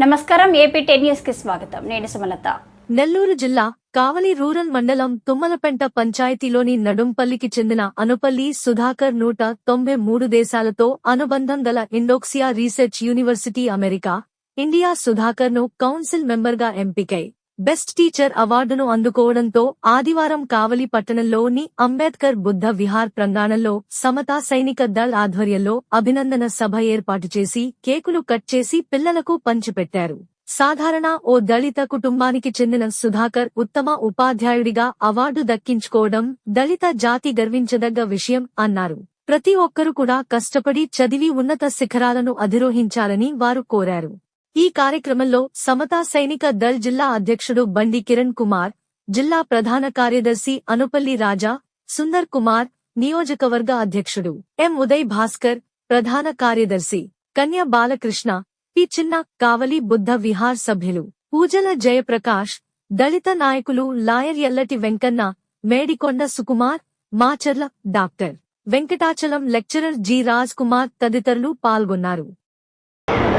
నమస్కారం AP ten న్యూస్కి స్వాగతం. నేను సుమలత. నెల్లూరు జిల్లా కావలి రూరల్ మండలం తుమ్మలపెంట పంచాయతీలోని నడుంపల్లికి చెందిన అనుపల్లి సుధాకర్ నూట తొంభై మూడు దేశాలతో అనుబంధం గల ఇండోక్సియా రీసెర్చ్ యూనివర్సిటీ అమెరికా ఇండియా సుధాకర్ను కౌన్సిల్ మెంబర్గా ఎంపికై బెస్ట్ టీచర్ అవార్డును అందుకోవడంతో ఆదివారం కావలి పట్టణంలోని అంబేద్కర్ బుద్ధ విహార్ ప్రాంగణంలో సమతా సైనిక దళ్ ఆధ్వర్యంలో అభినందన సభ ఏర్పాటు చేసి కేకులు కట్ చేసి పిల్లలకు పంచిపెట్టారు. సాధారణ ఓ దళిత కుటుంబానికి చెందిన సుధాకర్ ఉత్తమ ఉపాధ్యాయుడిగా అవార్డు దక్కించుకోవడం దళిత జాతి గర్వించదగ్గ విషయం అన్నారు. ప్రతి ఒక్కరూ కూడా కష్టపడి చదివి ఉన్నత శిఖరాలను అధిరోహించాలని వారు కోరారు. ఈ కార్యక్రమంలో సమతా సైనిక దళ్ జిల్లా అధ్యక్షుడు బండి కిరణ్ కుమార్ జిల్లా ప్రధాన కార్యదర్శి అనుపల్లి రాజా సుందర్ కుమార్ నియోజకవర్గ అధ్యక్షుడు ఎం ఉదయ్ భాస్కర్ ప్రధాన కార్యదర్శి కన్య బాలకృష్ణ పి చిన్న కావలి బుద్ధ విహార్ సభ్యులు పూజల జయప్రకాష్ దళిత నాయకులు lawyer Ellati Venkanna Medikonda Sukumar Macharla doctor Venkatachalam lecturer G Raj Kumar తదితరులు పాల్గొన్నారు.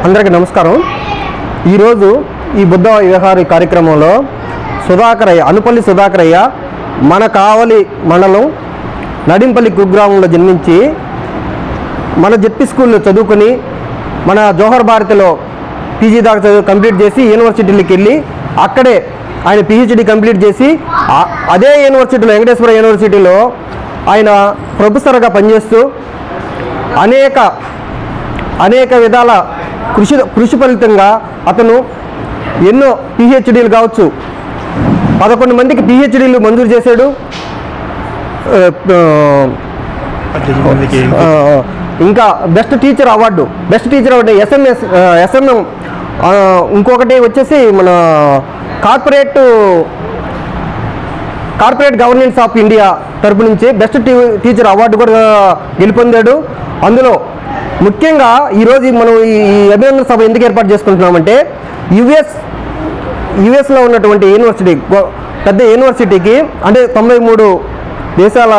అందరికీ నమస్కారం. ఈరోజు ఈ బుద్ధ వ్యవహార కార్యక్రమంలో సుధాకరయ్య అనుపల్లి సుధాకరయ్య మన కావలి మండలం నడింపల్లి కుగ్రామంలో జన్మించి మన జెడ్పీ స్కూల్లో చదువుకొని మన జోహర్ భారతిలో పీజీ దాకా చదువు కంప్లీట్ చేసి యూనివర్సిటీలకు వెళ్ళి అక్కడే ఆయన పిహెచ్డి కంప్లీట్ చేసి అదే యూనివర్సిటీలో వెంకటేశ్వర యూనివర్సిటీలో ఆయన ప్రొఫెసర్గా పనిచేస్తూ అనేక అనేక విధాల కృషి కృషి ఫలితంగా అతను ఎన్నో పిహెచ్డీలు కావచ్చు. పదకొండు మందికి పిహెచ్డీలు మంజూరు చేశాడు. ఇంకా best teacher award. Best teacher award SMS SMM ఇంకొకటి వచ్చేసి మన corporate corporate governance of India తరపు నుంచి బెస్ట్ టీచర్ అవార్డు కూడా గెలుపొందాడు. అందులో ముఖ్యంగా ఈరోజు మనం ఈ అభినందన సభ ఎందుకు ఏర్పాటు చేసుకుంటున్నామంటే యుఎస్ యుఎస్లో ఉన్నటువంటి యూనివర్సిటీ పెద్ద యూనివర్సిటీకి అంటే తొంభై మూడు దేశాల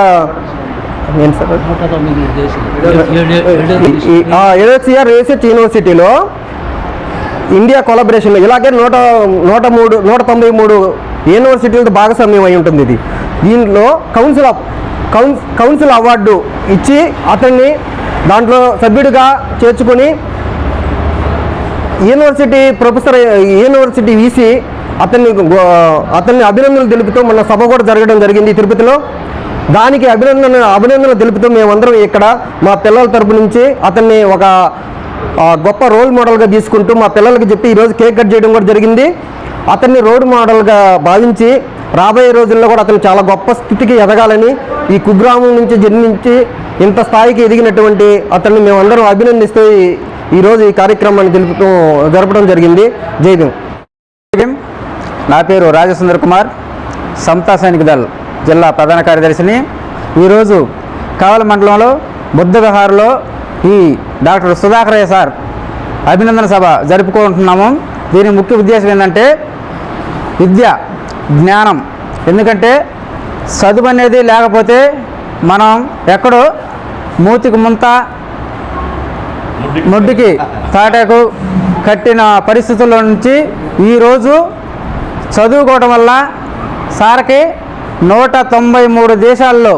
ఏంటి రీసెర్చ్ యూనివర్సిటీలో ఇండియా కొలాబరేషన్లో ఇలాగే నూట నూట మూడు నూట తొంభై మూడు యూనివర్సిటీలతో భాగస్వామ్యం అయి ఉంటుంది ఇది. దీనిలో council of coun council award ఇచ్చి అతన్ని దాంట్లో సభ్యుడిగా చేర్చుకొని యూనివర్సిటీ ప్రొఫెసర్ యూనివర్సిటీ వీసీ అతన్ని అతన్ని అభినందనలు తెలుపుతూ మన సభ కూడా జరగడం జరిగింది తిరుపతిలో. దానికి అభినందన అభినందనలు తెలుపుతూ మేమందరం ఇక్కడ మా పిల్లల తరపు నుంచి అతన్ని ఒక గొప్ప రోల్ మోడల్గా తీసుకుంటూ మా పిల్లలకి చెప్పి ఈరోజు కేక్ కట్ చేయడం కూడా జరిగింది. అతన్ని రోడ్ మోడల్గా భావించి రాబోయే రోజుల్లో కూడా అతను చాలా గొప్ప స్థితికి ఎదగాలని ఈ కుగ్రామం నుంచి జన్మించి ఇంత స్థాయికి ఎదిగినటువంటి అతన్ని మేమందరం అభినందిస్తూ ఈరోజు ఈ కార్యక్రమాన్ని జరుపుతూ జరపడం జరిగింది. జై భీమ్. నా పేరు రాజసుందర్ కుమార్. సమతా సైనిక దళ్ జిల్లా ప్రధాన కార్యదర్శిని. ఈరోజు కావల మండలంలో బుద్ధ విహార్లో ఈ డాక్టర్ సుధాకరయ్య సార్ అభినందన సభ జరుపుకుంటున్నాము. దీని ముఖ్య ఉద్దేశం ఏంటంటే విద్య జ్ఞానం. ఎందుకంటే చదువు అనేది లేకపోతే మనం ఎక్కడో మూతికి ముంత ముడ్డుకి తాటాకు కట్టిన పరిస్థితుల నుంచి ఈరోజు చదువుకోవడం వల్ల సార్కి నూట తొంభై మూడు దేశాల్లో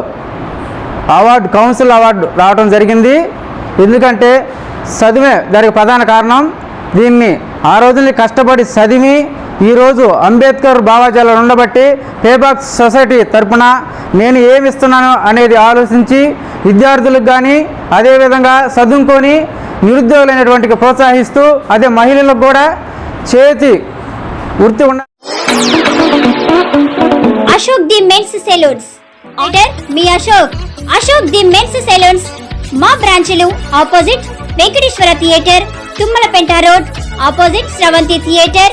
అవార్డు కౌన్సిల్ అవార్డు రావడం జరిగింది. ఎందుకంటే చదివే దానికి ప్రధాన కారణం. దీన్ని ఆ రోజుల్ని కష్టపడి చదివి ఈరోజు అంబేద్కర్ భావాజాలను ఉండబట్టి పేబాక్ సొసైటీ తరపున నేను ఏమిస్తున్నాను అనేది ఆలోచించి విద్యార్థులకు కానీ అదేవిధంగా చదువుకొని నిరుద్యోగులైనటువంటి ప్రోత్సహిస్తూ అదే మహిళలకు కూడా చేతి వృత్తి ఉన్న Ashok the men's salons. Order me Ashok. Ashok the men's salons. మా బ్రాంచ్లు opposite Venkateswara theatre Tummalapenta road. Opposite Sravanthi theatre.